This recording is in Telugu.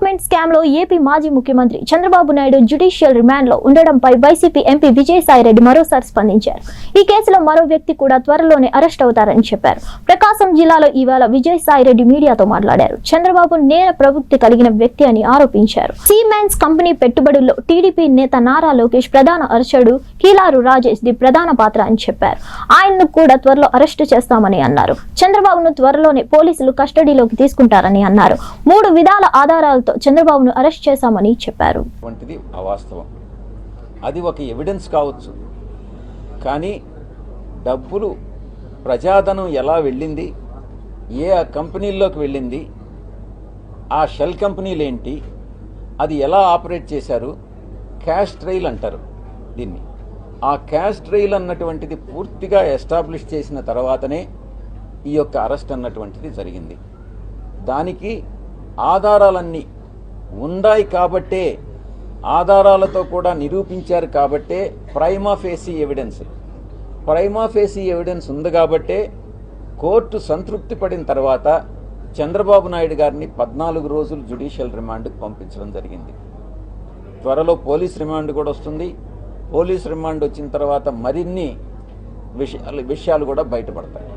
డెవలప్మెంట్ స్కామ్లో ఏపీ మాజీ ముఖ్యమంత్రి చంద్రబాబు నాయుడు జ్యుడిషియల్ రిమాండ్లో ఉండడంపై వైసీపీ ఎంపీ విజయసాయిరెడ్డి మరోసారి స్పందించారు. ఈ కేసులో మరో వ్యక్తి కూడా త్వరలోనే అరెస్ట్ అవుతారని చెప్పారు. ప్రకాశం జిల్లాలో ఇవాళ విజయసాయిరెడ్డి మీడియాతో మాట్లాడారు. చంద్రబాబు నేర ప్రవృత్తి కలిగిన వ్యక్తి అని ఆరోపించారు. సీమెన్స్ కంపెనీ పెట్టుబడుల్లో టీడీపీ నేత నారా లోకేష్ ప్రధాన అర్చడు కీలారు రాజేష్ ది ప్రధాన పాత్ర అని చెప్పారు. ఆయన్ను కూడా త్వరలో అరెస్టు చేస్తామని అన్నారు. చంద్రబాబును త్వరలోనే పోలీసులు కస్టడీలోకి తీసుకుంటారని అన్నారు. మూడు విధాల ఆధారాలతో చంద్రబాబును అరెస్ట్ చేశామని చెప్పారు. వంటిది అవాస్తవం. అది ఒక ఎవిడెన్స్ కావచ్చు. కానీ డబ్బులు ప్రజాధనం ఎలా వెళ్ళింది? ఏ ఆ కంపెనీల్లోకి వెళ్ళింది? ఆ షెల్ కంపెనీలు ఏంటి అది ఎలా ఆపరేట్ చేశారు? క్యాష్ ట్రైల్ అంటారు దీన్ని. ఆ క్యాష్ ట్రైల్ అన్నటువంటిది పూర్తిగా ఎస్టాబ్లిష్ చేసిన తర్వాతనే ఈ యొక్క అరెస్ట్ అన్నటువంటిది జరిగింది. దానికి ఆధారాలన్నీ ఉన్నాయి కాబట్టే ఆధారాలతో కూడా నిరూపించారు కాబట్టే prima facie evidence prima facie evidence ఉంది కాబట్టే కోర్టు సంతృప్తి పడిన తర్వాత చంద్రబాబు నాయుడు గారిని పద్నాలుగు రోజులు జ్యుడిషియల్ రిమాండ్కి పంపించడం జరిగింది. త్వరలో పోలీస్ రిమాండ్ కూడా వస్తుంది. పోలీస్ రిమాండ్ వచ్చిన తర్వాత మరిన్ని విషయాలు విషయాలు కూడా బయటపడతాయి.